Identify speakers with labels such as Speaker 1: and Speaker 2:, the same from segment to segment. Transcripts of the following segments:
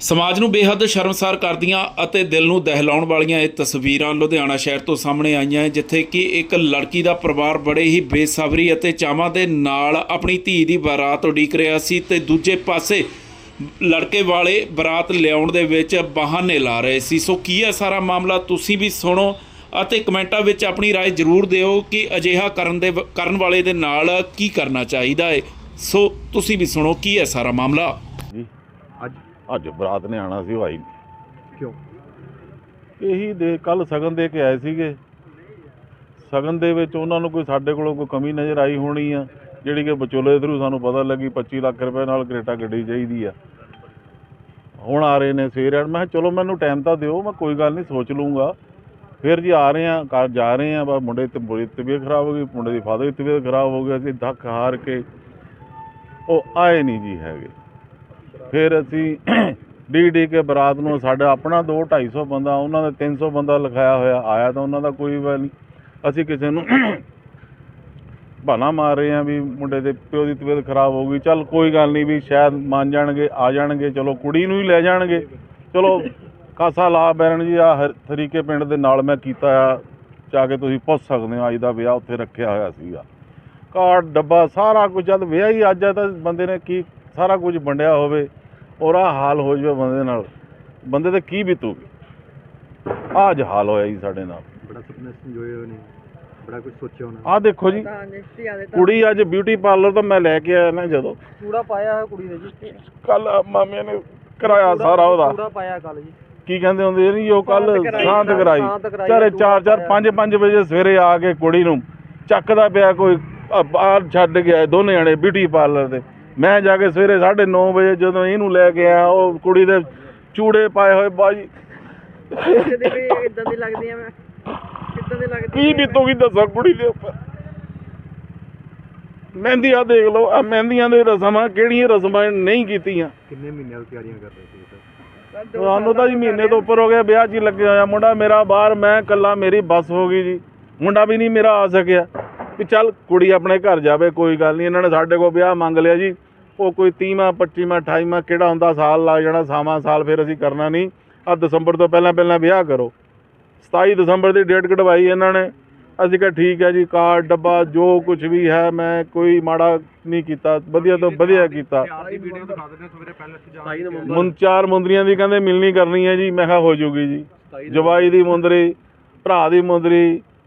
Speaker 1: ਸਮਾਜ ਨੂੰ ਬੇਹੱਦ ਸ਼ਰਮਸਾਰ ਕਰਦੀਆਂ ਅਤੇ ਦਿਲ ਨੂੰ ਦਹਿਲਾਉਣ ਵਾਲੀਆਂ ਇਹ ਤਸਵੀਰਾਂ ਲੁਧਿਆਣਾ ਸ਼ਹਿਰ ਤੋਂ ਸਾਹਮਣੇ ਆਈਆਂ ਹੈ, ਜਿੱਥੇ ਕਿ ਇੱਕ ਲੜਕੀ ਦਾ ਪਰਿਵਾਰ ਬੜੇ ਹੀ ਬੇਸਬਰੀ ਅਤੇ ਚਾਵਾਂ ਦੇ ਨਾਲ ਆਪਣੀ ਧੀ ਦੀ ਬਾਰਾਤ ਉਡੀਕ ਰਿਹਾ ਸੀ ਤੇ ਦੂਜੇ ਪਾਸੇ ਲੜਕੇ ਵਾਲੇ ਬਰਾਤ ਲਿਆਉਣ ਦੇ ਵਿੱਚ ਬਹਾਨੇ ਲਾ ਰਹੇ ਸੀ ਸੋ ਕੀ ਹੈ ਸਾਰਾ ਮਾਮਲਾ ਤੁਸੀਂ ਵੀ ਸੁਣੋ ਅਤੇ ਕਮੈਂਟਾਂ ਵਿੱਚ ਆਪਣੀ رائے ਜ਼ਰੂਰ ਦਿਓ ਕਿ ਅਜਿਹਾ ਕਰਨ ਦੇ ਕਰਨ ਵਾਲੇ ਦੇ ਨਾਲ ਕੀ ਕਰਨਾ ਚਾਹੀਦਾ ਹੈ ਸੋ ਤੁਸੀਂ ਵੀ ਸੁਣੋ ਕੀ ਹੈ ਸਾਰਾ ਮਾਮਲਾ
Speaker 2: ਜੀ
Speaker 3: ਅੱਜ
Speaker 2: ਬਰਾਤ ਨੇ ਆਣਾ ਸੀ ਭਾਈ।
Speaker 3: ਕਿਉਂ?
Speaker 2: ਇਹੀ ਦੇ ਕੱਲ ਸਗਨ ਦੇ ਕੇ ਆਏ ਸੀਗੇ। ਸਗਨ ਦੇ ਵਿੱਚ ਉਹਨਾਂ ਨੂੰ ਕੋਈ ਸਾਡੇ ਕੋਲੋਂ ਕੋਈ ਕਮੀ ਨਜ਼ਰ ਆਈ ਹੋਣੀ ਆ ਜਿਹੜੀ ਕਿ ਵਿਚੋਲੇ ਥਰੂ ਸਾਨੂੰ ਪਤਾ ਲੱਗੀ 25 ਲੱਖ ਰੁਪਏ ਨਾਲ ਕਰੇਟਾ ਗੱਡੀ ਚਾਹੀਦੀ ਆ। ਹੁਣ ਆ ਰਹੇ ਨੇ ਸਵੇਰ ਮੈਂ ਕਿਹਾ ਚਲੋ ਮੈਨੂੰ ਟਾਈਮ ਤਾਂ ਦਿਓ ਮੈਂ ਕੋਈ ਗੱਲ ਨਹੀਂ ਸੋਚ ਲੂੰਗਾ ਫਿਰ ਜੀ ਆ ਰਹੇ ਆ ਘਰ ਜਾ ਰਹੇ ਆ ਬਸ ਮੁੰਡੇ ਤੇ ਬੜੀ ਤਬੀਅਤ ਖਰਾਬ ਹੋ ਗਈ ਮੁੰਡੇ ਦੀ ਫਾਦਰ ਦੀ ਤਬੀਅਤ ਖਰਾਬ ਹੋ ਗਈ ਅਸੀਂ ਧੱਕ ਹਾਰ ਕੇ ਉਹ ਆਏ ਨਹੀਂ ਜੀ ਹੈਗੇ। ਫਿਰ ਅਸੀਂ ਡੀ ਡੀ ਕੇ ਬਰਾਤ ਨੂੰ ਸਾਡਾ ਆਪਣਾ 2 250 ਬੰਦਾ, ਉਹਨਾਂ ਦਾ 300 ਬੰਦਾ ਲਿਖਾਇਆ ਹੋਇਆ, ਆਇਆ ਤਾਂ ਉਹਨਾਂ ਦਾ ਕੋਈ ਵੀ ਨਹੀਂ। ਅਸੀਂ ਕਿਸੇ ਨੂੰ ਬਹਾਨਾ ਮਾਰ ਰਹੇ ਆ ਵੀ ਮੁੰਡੇ ਦੇ ਪਿਓ ਦੀ ਤਬੀਅਤ ਖਰਾਬ ਹੋ ਗਈ। ਚੱਲ ਕੋਈ ਗੱਲ ਨਹੀਂ ਵੀ ਸ਼ਾਇਦ ਮੰਨ ਜਾਣਗੇ, ਆ ਜਾਣਗੇ, ਚਲੋ ਕੁੜੀ ਨੂੰ ਹੀ ਲੈ ਜਾਣਗੇ। ਚਲੋ ਕਾਸਾ ਲਾ ਬੈਰਨ ਜੀ ਆ ਤਰੀਕੇ ਪਿੰਡ ਦੇ ਨਾਲ ਮੈਂ ਕੀਤਾ ਆ, ਜਾ ਕੇ ਤੁਸੀਂ ਪੁੱਛ ਸਕਦੇ ਹੋ, ਅੱਜ ਦਾ ਵਿਆਹ ਉੱਥੇ ਰੱਖਿਆ ਹੋਇਆ ਸੀਗਾ। ਕਾਰਡ, ਡੱਬਾ, ਸਾਰਾ ਕੁਝ, ਜਦ ਵਿਆਹ ਹੀ ਅੱਜ ਹੈ ਤਾਂ ਬੰਦੇ ਨੇ ਕੀ ਸਾਰਾ ਕੁਝ ਵੰਡਿਆ ਹੋਵੇ। ਔਰ ਆਹ ਹਾਲ ਹੋ ਜਾਵੇ ਬੰਦੇ ਨਾਲ ਬੰਦੇ ਤੇ ਕੀ ਬੀਤੂਗੀ? ਆਹ ਅੱਜ ਹਾਲ ਹੋਇਆ ਜੀ ਸਾਡੇ ਨਾਲ।
Speaker 3: ਬੜਾ ਸੁਪਨੇ ਸੰਜੋਏ ਹੋਏ ਨੇ ਬੜਾ ਕੁਝ ਸੋਚਿਆ ਹੋਣਾ।
Speaker 2: ਆਹ ਦੇਖੋ ਜੀ ਕੁੜੀ ਅੱਜ ਬਿਊਟੀ ਪਾਰਲਰ ਤੋਂ ਮੈਂ ਲੈ ਕੇ ਆਇਆ ਨਾ ਜਦੋਂ।
Speaker 4: ਚੂੜਾ ਪਾਇਆ ਹੈ ਕੁੜੀ ਨੇ ਜੀ।
Speaker 2: ਕੱਲ ਮਾਮੇ ਨੇ ਕਰਾਇਆ ਸਾਰਾ ਉਹਦਾ।
Speaker 4: ਚੂੜਾ ਪਾਇਆ ਕੱਲ ਜੀ।
Speaker 2: ਕੀ ਕਹਿੰਦੇ ਹੁੰਦੇ ਨਹੀਂ ਉਹ ਕੱਲ
Speaker 4: ਸ਼ਾਂਤ ਕਰਾਈ,
Speaker 2: ਚਾਰੇ
Speaker 4: ਚੂੜਾ
Speaker 2: 4 4
Speaker 4: ਪਾਇਆ।
Speaker 2: 5 5 ਵਜੇ ਸਵੇਰੇ ਆ ਕੇ ਕੁੜੀ ਨੂੰ ਚੱਕਦਾ ਪਿਆ ਕੋਈ ਬਾਹਰ ਛੱਡ ਗਿਆ ਦੋਨੇ ਜਣੇ ਬਿਊਟੀ ਪਾਰਲਰ ਤੇ। ਮੈਂ ਜਾ ਕੇ ਸਵੇਰੇ 9:30 ਵਜੇ ਜਦੋਂ ਇਹਨੂੰ ਲੈ ਕੇ ਆਇਆ ਉਹ ਕੁੜੀ ਦੇ ਚੂੜੇ ਪਾਏ ਹੋਏ ਬਾਜੀ
Speaker 4: ਕਦੇ ਵੀ ਇਦਾਂ ਦੀ ਲੱਗਦੀ ਆ ਮੈਂ। ਕਿੱਦਾਂ ਦੀ ਲੱਗਦੀ
Speaker 2: ਕੀ ਬੀਤੂਗੀ ਦੱਸੋ ਕੁੜੀ ਦੇ ਉੱਪਰ। ਮਹਿੰਦੀਆਂ ਦੇਖ ਲਓ ਆ ਮਹਿੰਦੀਆਂ ਦੇ ਰਸਮਾਂ ਕਿਹੜੀਆਂ ਰਸਮਾਂ ਨਹੀਂ ਕੀਤੀਆਂ।
Speaker 3: ਕਿੰਨੇ ਮਹੀਨਿਆਂ ਤੋਂ ਤਿਆਰੀਆਂ ਕਰ ਰਹੇ ਸੀ ਸਰ
Speaker 2: ਤੁਹਾਨੂੰ ਤਾਂ ਜੀ ਮਹੀਨੇ ਤੋਂ ਉੱਪਰ ਹੋ ਗਿਆ ਵਿਆਹ 'ਚ ਹੀ ਲੱਗਿਆ ਹੋਇਆ ਮੁੰਡਾ ਮੇਰਾ ਬਾਹਰ ਮੈਂ ਇਕੱਲਾ ਮੇਰੀ ਬੱਸ ਹੋ ਗਈ ਜੀ। ਮੁੰਡਾ ਵੀ ਨਹੀਂ ਮੇਰਾ ਆ ਸਕਿਆ। ਵੀ ਚੱਲ ਕੁੜੀ ਆਪਣੇ ਘਰ ਜਾਵੇ ਕੋਈ ਗੱਲ ਨਹੀਂ ਇਹਨਾਂ ਨੇ ਸਾਡੇ ਕੋਲ ਵਿਆਹ ਮੰਗ ਲਿਆ ਜੀ। ਉਹ ਕੋਈ 30ਵਾਂ 25ਵਾਂ 28ਵਾਂ ਕਿਹੜਾ ਹੁੰਦਾ ਸਾਲ ਲੱਗ ਜਾਣਾ ਸਾਵਾਂ ਸਾਲ ਫਿਰ ਅਸੀਂ ਕਰਨਾ ਨਹੀਂ। ਆ ਦਸੰਬਰ ਤੋਂ ਪਹਿਲਾਂ ਪਹਿਲਾਂ ਵਿਆਹ ਕਰੋ। 27 ਦਸੰਬਰ ਦੀ ਡੇਟ ਕਢਵਾਈ ਇਹਨਾਂ ਨੇ। ਅਸੀਂ ਕਿਹਾ ਠੀਕ ਹੈ ਜੀ ਕਾਰਡ ਡੱਬਾ ਜੋ ਕੁਝ ਵੀ ਹੈ ਮੈਂ ਕੋਈ ਮਾੜਾ ਨਹੀਂ ਕੀਤਾ। ਵਧੀਆ ਤੋਂ ਵਧੀਆ ਕੀਤਾ। ਮੁੰ ਚਾਰ ਮੁੰਦਰੀਆਂ ਦੀ ਕਹਿੰਦੇ ਮਿਲਣੀ ਕਰਨੀ ਹੈ ਜੀ ਮੈਂ ਕਿਹਾ ਹੋ ਜੂਗੀ ਜੀ। ਜਵਾਈ ਦੀ ਮੁੰਦਰੀ ਭਰਾ ਦੀ ਮੁੰਦਰੀ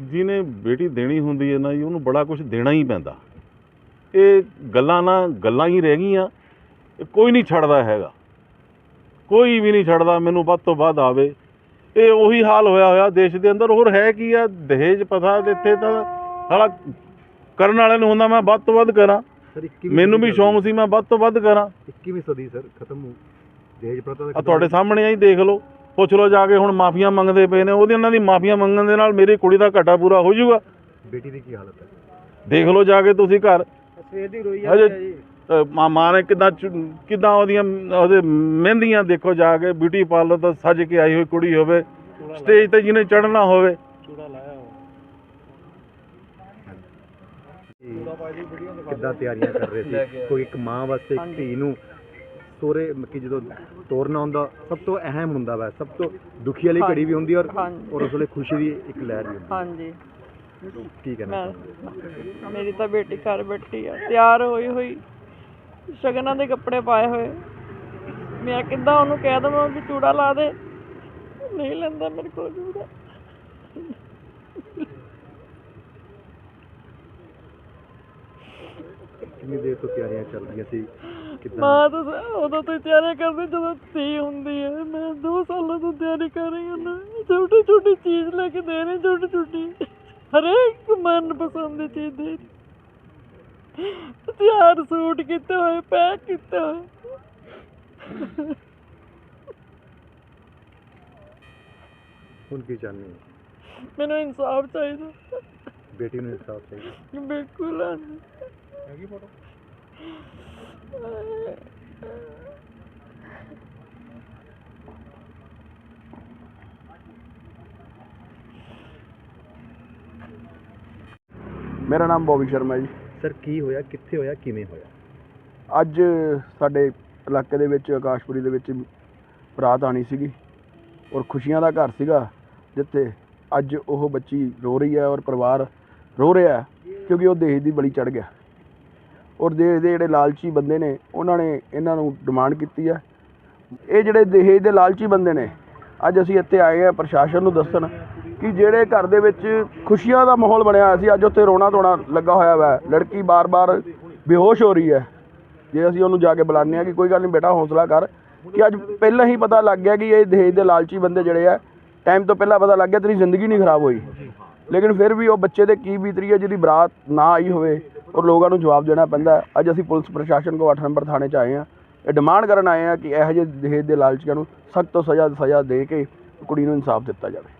Speaker 2: ਜਿਹਨੇ ਬੇਟੀ ਦੇਣੀ ਹੁੰਦੀ ਹੈ ਨਾ ਜੀ ਉਹਨੂੰ ਬੜਾ ਕੁਝ ਦੇਣਾ ਹੀ ਪੈਂਦਾ। ਇਹ ਗੱਲਾਂ ਨਾ ਗੱਲਾਂ ਹੀ ਰਹਿ ਗਈਆਂ ਕੋਈ ਨਹੀਂ ਛੱਡਦਾ ਹੈਗਾ। ਕੋਈ ਵੀ ਨਹੀਂ ਛੱਡਦਾ ਮੈਨੂੰ ਵੱਧ ਤੋਂ ਵੱਧ ਆਵੇ। ਇਹ ਉਹੀ ਹਾਲ ਹੋਇਆ ਹੋਇਆ ਦੇਸ਼ ਦੇ ਅੰਦਰ ਹੋਰ ਹੈ ਕੀ ਆ ਦਹੇਜ ਪਤਾ ਇੱਥੇ ਤਾਂ ਸਾਲਾ ਕਰਨ ਵਾਲੇ ਨੂੰ ਹੁੰਦਾ ਮੈਂ ਵੱਧ ਤੋਂ ਵੱਧ ਕਰਾਂ।
Speaker 3: ਸਰ 21ਵੀਂ
Speaker 2: ਮੈਨੂੰ ਵੀ ਸ਼ੌਂਕ ਸੀ ਮੈਂ ਵੱਧ ਤੋਂ ਵੱਧ ਕਰਾਂ।
Speaker 3: 21ਵੀਂ ਸਦੀ ਸਰ ਖਤਮ ਹੋ ਦਹੇਜ ਪ੍ਰਥਾ
Speaker 2: ਤੁਹਾਡੇ ਸਾਹਮਣੇ ਆਈ ਦੇਖ ਲਓ। ਪੁੱਛ ਲਓ ਜਾ ਕੇ ਹੁਣ ਮਾਫੀਆਂ ਮੰਗਦੇ ਪਏ ਨੇ ਉਹਦੇ ਉਹਨਾਂ ਦੀ ਮਾਫੀਆਂ ਮੰਗਣ ਦੇ ਨਾਲ ਮੇਰੀ ਕੁੜੀ ਦਾ ਘਾਟਾ ਪੂਰਾ ਹੋ ਜਾਊਗਾ।
Speaker 3: ਬੇਟੀ ਦੀ ਕੀ ਹਾਲਤ ਹੈ?
Speaker 2: ਦੇਖ ਲਓ ਜਾ ਕੇ ਤੁਸੀਂ ਘਰ।
Speaker 4: ਸਵੇਰ ਦੀ ਰੋਈ
Speaker 2: ਹਜੇ-
Speaker 4: ਜਾਂਦੀ ਆ ਜੀ।
Speaker 2: ਅ, ਮਾਂ ਮਾਂ ਨੇ ਕਿਦਾਂ ਕਿਦਾਂ ਉਹਦੀਆਂ ਉਹਦੇ ਮਹਿੰਦੀਆਂ ਦੇਖੋ ਜਾ ਕੇ ਬਿਊਟੀ ਪਾਰਲਰ ਤੋਂ ਸੱਜ ਕੇ ਆਈ ਹੋਈ ਕੁੜੀ ਹੋਵੇ ਸਟੇਜ ਤੇ ਜਿਹਨੇ ਚੜ੍ਹਨਾ ਹੋਵੇ।
Speaker 4: ਚੂੜਾ ਲਾਇਆ
Speaker 3: ਕਿੱਦਾਂ ਤਿਆਰੀਆਂ ਕਰ ਰਹੇ ਸੀ? ਕੋਈ ਇੱਕ ਮਾਂ ਵਾਸਤੇ ਇੱਕ ਧੀ ਨੂੰ ਸੋਰੇ ਕਿ ਜਦੋਂ ਤੋਰਨਾ ਹੁੰਦਾ ਸਭ ਤੋਂ ਅਹਿਮ ਹੁੰਦਾ ਵਾ ਸਭ ਤੋਂ ਦੁਖੀ ਵਾਲੀ ਘੜੀ ਵੀ ਹੁੰਦੀ ਔਰ
Speaker 4: ਹਾਂਜੀ।
Speaker 3: ਔਰ ਉਸ ਵੇਲੇ ਖੁਸ਼ੀ ਦੀ ਇੱਕ ਲਹਿਰ ਵੀ ਹੁੰਦੀ।
Speaker 4: ਹਾਂਜੀ।
Speaker 3: ਕੀ ਕਹਿਣਾ
Speaker 4: ਮੈਂ ਮੇਰੀ ਤਾਂ ਬੇਟੀ ਘਰ ਬੈਠੀ ਆ ਤਿਆਰ ਹੋਈ ਹੋਈ ਸ਼ਗਨਾਂ ਦੇ ਕੱਪੜੇ ਪਾਏ ਹੋਏ। ਮੈਂ ਕਿੱਦਾਂ ਉਹਨੂੰ ਕਹਿ ਦਵਾਂ ਕਿ ਚੂੜਾ ਲਾ ਦੇ ਨਹੀਂ ਲੈਂਦਾ ਮੇਰੇ ਕੋਲ ਚੂੜਾ।
Speaker 3: ਕਿੰਨੀ ਦੇਰ ਤੋਂ ਤਿਆਰੀਆਂ ਚੱਲ ਰਹੀਆਂ ਸੀ? ਕਿੱਦਾਂ?
Speaker 4: ਮਾਂ ਤਾਂ ਸ- ਉਦੋਂ ਤੋਂ ਹੀ ਤਿਆਰੀ ਕਰਦੀ ਜਦੋਂ ਧੀ ਹੁੰਦੀ ਹੈ। ਮੈਂ ਦੋ ਸਾਲਾਂ ਤੋਂ ਤਿਆਰੀ ਕਰ ਰਹੀ ਹਾਂ ਛੋਟੀ ਛੋਟੀ ਚੀਜ਼ ਲੈ ਕੇ ਦੇ ਰਹੀ ਛੋਟੀ ਛੋਟੀ ਹਰੇਕ ਮਨ ਪਸੰਦ ਦੀ ਚੀਜ਼ ਦੇ ਰਹੀ ਤਿਆਰ ਸੂਟ ਕੀਤੇ ਹੋਏ ਪੈਕ ਕੀਤੇ ਹੋਏ।
Speaker 3: ਹੁਣ ਕੀ ਚਾਹੁੰਦੇ ਹੋ?
Speaker 4: ਮੈਨੂੰ ਇਨਸਾਫ ਚਾਹੀਦਾ।
Speaker 3: ਬੇਟੀ ਨੂੰ ਇਨਸਾਫ ਚਾਹੀਦਾ।
Speaker 4: ਬਿਲਕੁਲ
Speaker 2: ਹੈਗੀ ਫੋਟੋ
Speaker 5: ਮੇਰਾ ਨਾਮ ਬੋਬੀ ਸ਼ਰਮਾ ਜੀ।
Speaker 3: ਸਰ ਕੀ ਹੋਇਆ? ਕਿੱਥੇ ਹੋਇਆ? ਕਿਵੇਂ ਹੋਇਆ?
Speaker 5: ਅੱਜ ਸਾਡੇ ਇਲਾਕੇ ਦੇ ਵਿੱਚ ਆਕਾਸ਼ਪੁਰੀ ਦੇ ਵਿੱਚ ਬਰਾਤ ਆਣੀ ਸੀਗੀ ਔਰ ਖੁਸ਼ੀਆਂ ਦਾ ਘਰ ਸੀਗਾ ਜਿੱਥੇ ਅੱਜ ਉਹ ਬੱਚੀ ਰੋ ਰਹੀ ਹੈ ਔਰ ਪਰਿਵਾਰ ਰੋ ਰਿਹਾ ਕਿਉਂਕਿ ਉਹ ਦੇਸ਼ ਦੀ ਬਲੀ ਚੜ ਗਿਆ। ਔਰ ਦੇਸ਼ ਦੇ ਜਿਹੜੇ ਲਾਲਚੀ ਬੰਦੇ ਨੇ, ਉਹਨਾਂ ਨੇ ਇਹਨਾਂ ਨੂੰ ਡਿਮਾਂਡ ਕੀਤੀ ਹੈ ਇਹ ਜਿਹੜੇ ਦਹੇਜ ਦੇ ਲਾਲਚੀ ਬੰਦੇ ਨੇ, ਅੱਜ ਅਸੀਂ ਇੱਥੇ ਆਏ ਆ ਪ੍ਰਸ਼ਾਸਨ ਨੂੰ ਦੱਸਣ ਕਿ ਜਿਹੜੇ ਘਰ ਦੇ ਵਿੱਚ ਖੁਸ਼ੀਆਂ ਦਾ ਮਾਹੌਲ ਬਣਿਆ ਹੋਇਆ ਸੀ, ਅੱਜ ਉੱਥੇ ਰੋਣਾ ਧੋਣਾ ਲੱਗਾ ਹੋਇਆ ਵਾ। ਲੜਕੀ ਬਾਰ-ਬਾਰ ਬੇਹੋਸ਼ ਹੋ ਰਹੀ ਹੈ। ਜੇ ਅਸੀਂ ਉਹਨੂੰ ਜਾ ਕੇ ਬੁਲਾਉਂਦੇ ਆ ਕਿ ਕੋਈ ਗੱਲ ਨਹੀਂ ਬੇਟਾ, ਹੌਸਲਾ ਕਰ ਕਿ ਅੱਜ ਪਹਿਲਾਂ ਹੀ ਪਤਾ ਲੱਗ ਗਿਆ ਕਿ ਇਹ ਦਹੇਜ ਦੇ ਲਾਲਚੀ ਬੰਦੇ ਜਿਹੜੇ ਆ ਟਾਈਮ ਤੋਂ ਪਹਿਲਾਂ ਪਤਾ ਲੱਗ ਗਿਆ ਤੇਰੀ ਜ਼ਿੰਦਗੀ ਨਹੀਂ ਖਰਾਬ ਹੋਈ। ਲੇਕਿਨ ਫਿਰ ਵੀ ਉਹ ਬੱਚੇ ਦੇ ਕੀ ਬੀਤ ਰਹੀ ਹੈ, ਜਿਹਦੀ ਬਰਾਤ ਨਾ ਆਈ ਹੋਵੇ। ਔਰ ਲੋਕਾਂ ਨੂੰ ਜਵਾਬ ਦੇਣਾ ਪੈਂਦਾ ਅੱਜ ਅਸੀਂ ਪੁਲਿਸ ਪ੍ਰਸ਼ਾਸਨ ਕੋ 8 ਨੰਬਰ ਥਾਣੇ 'ਚ ਆਏ ਆ ਇਹ ਡਿਮਾਂਡ ਕਰਨ ਆਏ ਆ ਕਿ ਇਹੋ ਜਿਹੇ ਦਹੇਜ ਦੇ ਲਾਲਚੀਆਂ ਨੂੰ ਸਖਤ ਤੋਂ ਸਜ਼ਾ ਸਜ਼ਾ ਦੇ ਕੇ ਕੁੜੀ ਨੂੰ ਇਨਸਾਫ ਦਿੱਤਾ ਜਾਵੇ।